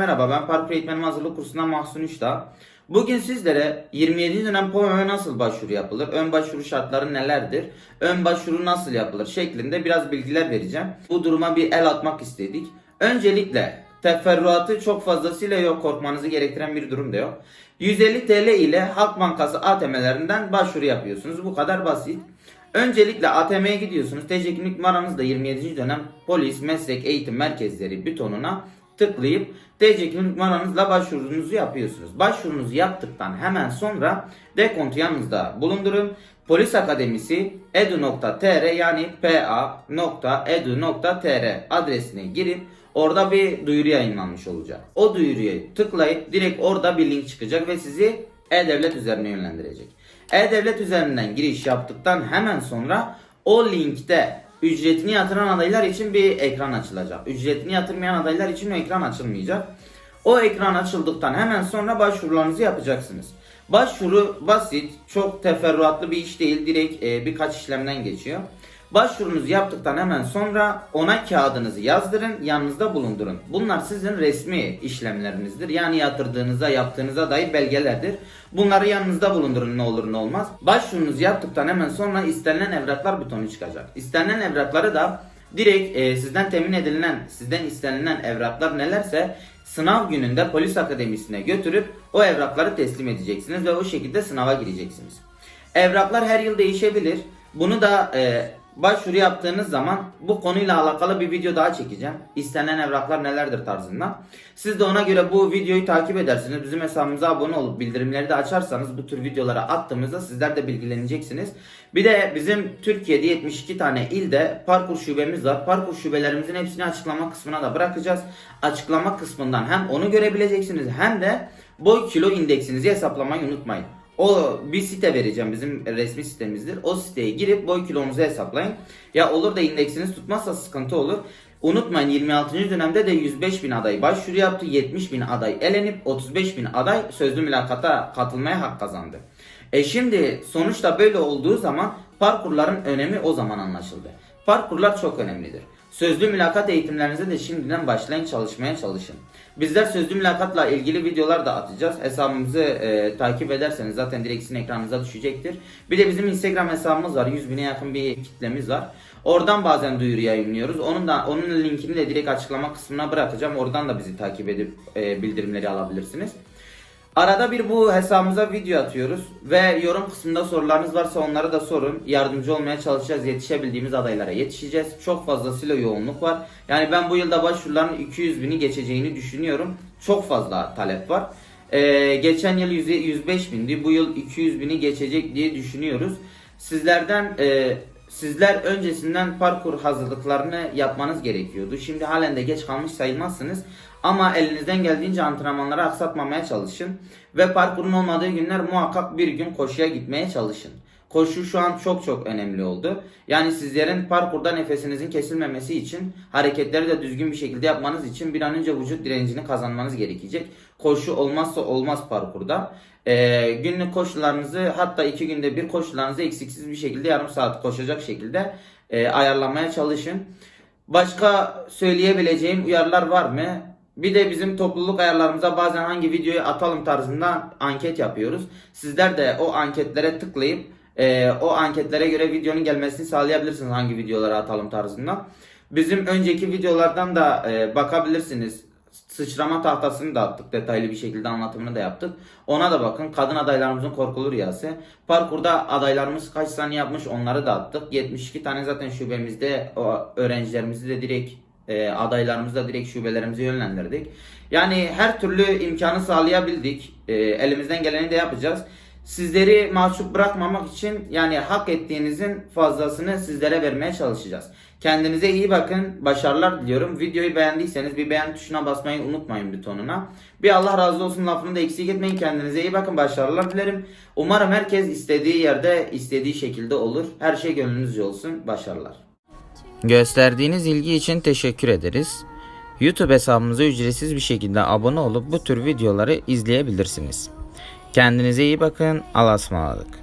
Merhaba ben parkur eğitmenim hazırlık kursundan Mahsun Üçdağ. Bugün sizlere 27. dönem POME'ye nasıl başvuru yapılır, ön başvuru şartları nelerdir, ön başvuru nasıl yapılır şeklinde biraz bilgiler vereceğim. Bu duruma bir el atmak istedik. Öncelikle teferruatı çok fazlasıyla yok korkmanızı gerektiren bir durum da yok. 150 TL ile Halk Bankası ATM'lerinden başvuru yapıyorsunuz. Bu kadar basit. Öncelikle ATM'ye gidiyorsunuz. TC kimlik numaranız da 27. dönem polis, meslek, eğitim merkezleri butonuna tıklayıp TC kimlik numaranızla başvurunuzu yapıyorsunuz. Başvurunuzu yaptıktan hemen sonra dekontu yanınızda bulundurun. Polis Akademisi edu.tr yani pa.edu.tr adresine girip orada bir duyuru yayınlanmış olacak. O duyuruyu tıklayıp direkt orada bir link çıkacak ve sizi e-devlet üzerine yönlendirecek. E-devlet üzerinden giriş yaptıktan hemen sonra o linkte ücretini yatıran adaylar için bir ekran açılacak. Ücretini yatırmayan adaylar için o ekran açılmayacak. O ekran açıldıktan hemen sonra başvurularınızı yapacaksınız. Başvuru basit, çok teferruatlı bir iş değil. Direkt e, birkaç işlemden geçiyor. Başvurunuzu yaptıktan hemen sonra ona kağıdınızı yazdırın, yanınızda bulundurun. Bunlar sizin resmi işlemlerinizdir. Yani yatırdığınıza, yaptığınıza dair belgelerdir. Bunları yanınızda bulundurun ne olur ne olmaz. Başvurunuzu yaptıktan hemen sonra istenilen evraklar butonu çıkacak. İstenilen evrakları da direkt e, sizden temin edilen, sizden istenilen evraklar nelerse sınav gününde polis akademisine götürüp o evrakları teslim edeceksiniz ve o şekilde sınava gireceksiniz. Evraklar her yıl değişebilir. Bunu da e, başvuru yaptığınız zaman bu konuyla alakalı bir video daha çekeceğim. İstenen evraklar nelerdir tarzında. Siz de ona göre bu videoyu takip edersiniz. Bizim hesabımıza abone olup bildirimleri de açarsanız bu tür videolara attığımızda sizler de bilgileneceksiniz. Bir de bizim Türkiye'de 72 tane ilde parkur şubemiz var. Parkur şubelerimizin hepsini açıklama kısmına da bırakacağız. Açıklama kısmından hem onu görebileceksiniz hem de boy kilo indeksinizi hesaplamayı unutmayın. O bir site vereceğim bizim resmi sitemizdir. O siteye girip boy kilonuzu hesaplayın. Ya olur da indeksiniz tutmazsa sıkıntı olur. Unutmayın 26. dönemde de 105 bin aday başvuru yaptı. 70 bin aday elenip 35 bin aday sözlü mülakata katılmaya hak kazandı. E şimdi sonuçta böyle olduğu zaman parkurların önemi o zaman anlaşıldı. Parkurlar çok önemlidir. Sözlü mülakat eğitimlerinize de şimdiden başlayın çalışmaya çalışın. Bizler sözlü mülakatla ilgili videolar da atacağız. Hesabımızı e, takip ederseniz zaten direkt sizin ekranınıza düşecektir. Bir de bizim Instagram hesabımız var. 100 bine yakın bir kitlemiz var. Oradan bazen duyuru yayınlıyoruz. Onun da onun linkini de direkt açıklama kısmına bırakacağım. Oradan da bizi takip edip e, bildirimleri alabilirsiniz. Arada bir bu hesabımıza video atıyoruz ve yorum kısmında sorularınız varsa onları da sorun. Yardımcı olmaya çalışacağız. Yetişebildiğimiz adaylara yetişeceğiz. Çok fazlasıyla yoğunluk var. Yani ben bu yılda başvuruların 200 bini geçeceğini düşünüyorum. Çok fazla talep var. Ee, geçen yıl 100 105 bindi. Bu yıl 200 bini geçecek diye düşünüyoruz. Sizlerden e, sizler öncesinden parkur hazırlıklarını yapmanız gerekiyordu. Şimdi halen de geç kalmış sayılmazsınız. Ama elinizden geldiğince antrenmanları aksatmamaya çalışın. Ve parkurun olmadığı günler muhakkak bir gün koşuya gitmeye çalışın. Koşu şu an çok çok önemli oldu. Yani sizlerin parkurda nefesinizin kesilmemesi için hareketleri de düzgün bir şekilde yapmanız için bir an önce vücut direncini kazanmanız gerekecek. Koşu olmazsa olmaz parkurda. Ee, günlük koşularınızı hatta iki günde bir koşularınızı eksiksiz bir şekilde yarım saat koşacak şekilde e, ayarlamaya çalışın. Başka söyleyebileceğim uyarılar var mı? Bir de bizim topluluk ayarlarımıza bazen hangi videoyu atalım tarzında anket yapıyoruz. Sizler de o anketlere tıklayıp e, o anketlere göre videonun gelmesini sağlayabilirsiniz hangi videoları atalım tarzında. Bizim önceki videolardan da e, bakabilirsiniz. Sıçrama tahtasını da attık. Detaylı bir şekilde anlatımını da yaptık. Ona da bakın. Kadın adaylarımızın korkulu rüyası. Parkurda adaylarımız kaç saniye yapmış onları da attık. 72 tane zaten şubemizde öğrencilerimizi de direkt e, adaylarımızı da direkt şubelerimize yönlendirdik. Yani her türlü imkanı sağlayabildik. E, elimizden geleni de yapacağız. Sizleri mahcup bırakmamak için yani hak ettiğinizin fazlasını sizlere vermeye çalışacağız. Kendinize iyi bakın. Başarılar diliyorum. Videoyu beğendiyseniz bir beğen tuşuna basmayı unutmayın butonuna. Bir Allah razı olsun lafını da eksik etmeyin. Kendinize iyi bakın. Başarılar dilerim. Umarım herkes istediği yerde istediği şekilde olur. Her şey gönlünüzce olsun. Başarılar. Gösterdiğiniz ilgi için teşekkür ederiz. YouTube hesabımıza ücretsiz bir şekilde abone olup bu tür videoları izleyebilirsiniz. Kendinize iyi bakın. Allah'a ısmarladık.